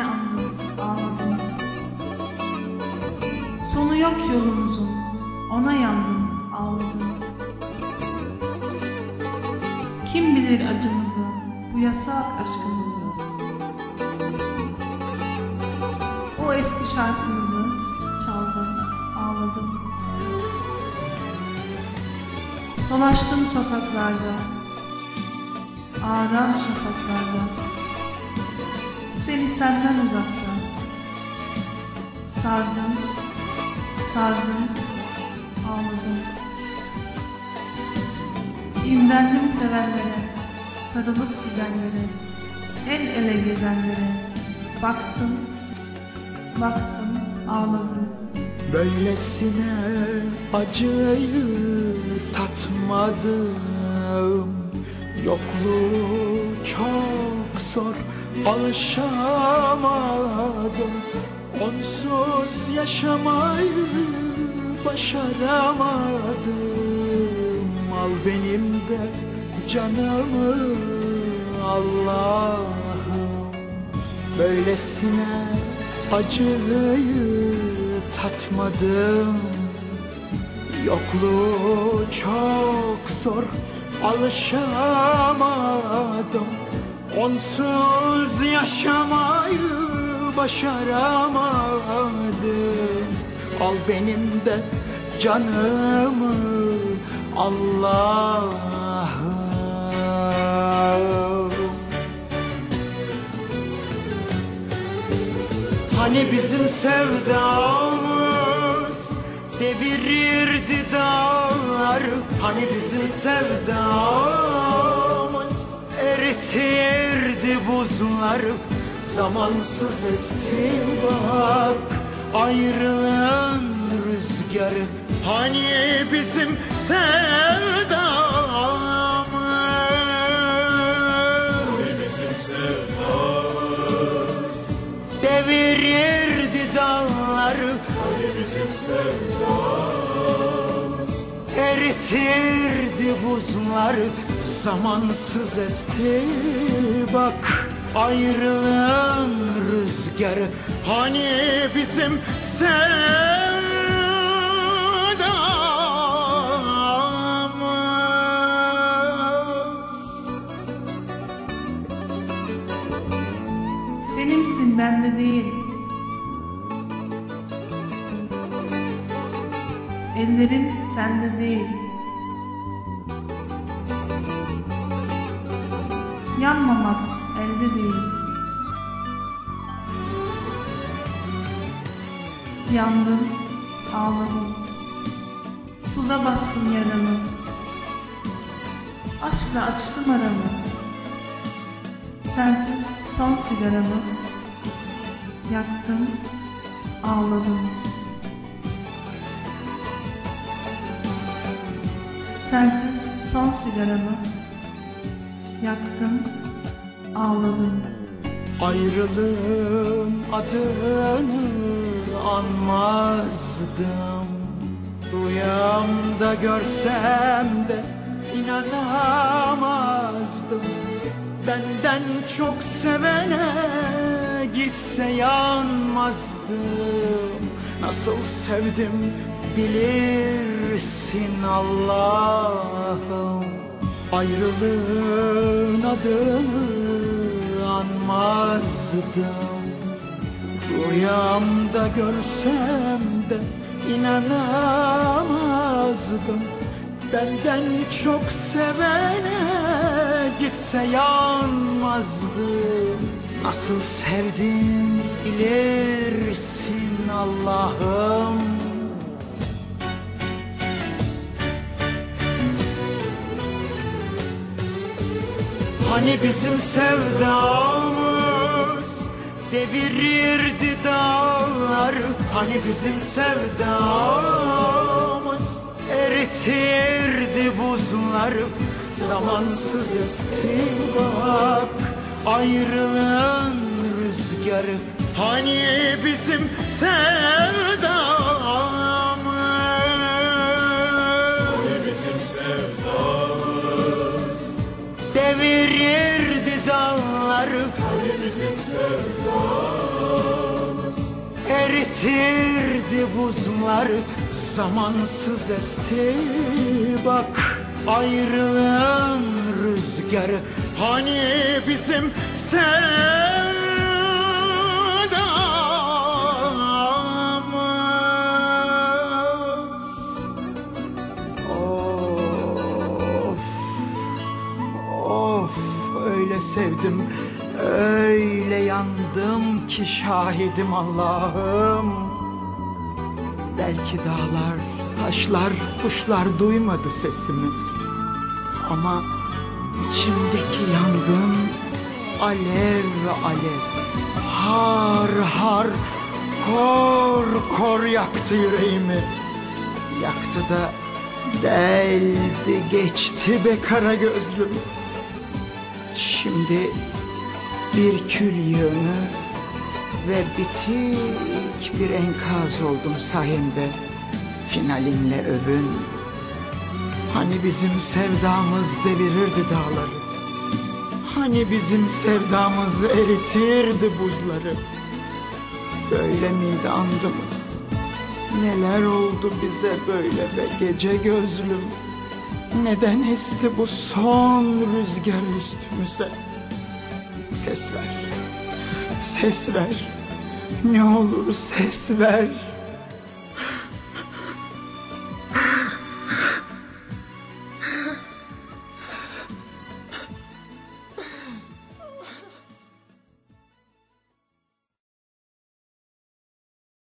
Seni andım, ağladım. Sonu yok yolumuzun, ona yandım, ağladım. Kim bilir acımızı, bu yasak aşkımızı. O eski şarkımızı çaldım, ağladım. Dolaştım sokaklarda, ağaran şafaklarda. Seni senden uzakta. Sardım, sardım, ağladım. İmrendim sevenlere, sarılıp gidenlere, el ele gezenlere. Baktım, baktım, ağladım. Böylesine acıyı tatmadım Yokluğu çok zor alışamadım. Onsuz yaşamayı başaramadım. Al benim de canımı Allah'ım. Böylesine acıyı tatmadım. Yokluğu çok zor. Alışamadım Onsuz yaşamayı başaramadım Al benim de canımı Allah'ım. Hani bizim sevdamız devirirdi dağları? Hani bizim sevdamız eritirdi buzları Zamansız esti bak ayrılığın rüzgarı Hani bizim sevdamız? Devirirdi dağları Eritirdi buzları Zamansız esti bak Ayrılığın rüzgarı Hani bizim sevdamız Benimsin bende değil. Ellerim sende değil. Yanmamak elde değil. Yandım, ağladım. Tuza bastım yaramı. Aşkla açtım aramı. Sensiz son sigaramı yaktım, ağladım. Sensiz son sigaramı yaktım, ağladım. Ayrılığın adını anmazdım. Rüyamda görsem de inanamazdım. Benden çok sevene gitse yanmazdım. Nasıl sevdim bilirsin Allah'ım Ayrılığın adını anmazdım. Rüyamda görsem de inanamazdım. Benden çok sevene gitse yanmazdım. Nasıl sevdim bilirsin Allah'ım Hani bizim sevdamız devirirdi dağları Hani bizim sevdamız eritirdi buzları Zamansız esti bak ayrılığın rüzgarı. Hani bizim sevdamız eritirdi buzlar Zamansız esti. Bak ayrılığın rüzgarı Hani bizim öyle sevdim Öyle yandım ki şahidim Allah'ım. Belki dağlar, taşlar, kuşlar duymadı sesimi. Ama içimdeki yangın alev alev Har har, kor kor yaktı yüreğimi. Yaktı da deldi geçti be kara gözlüm. Şimdi bir kül yığını ve bitik bir enkaz oldum sayende Finalinle övün. Hani bizim sevdamız devirirdi dağları? Hani bizim sevdamız eritirdi buzları? Böyle miydi andımız? Neler oldu bize böyle be gece gözlüm? Neden esti bu son rüzgar üstümüze Ses ver. Ses ver. Ne olur ses ver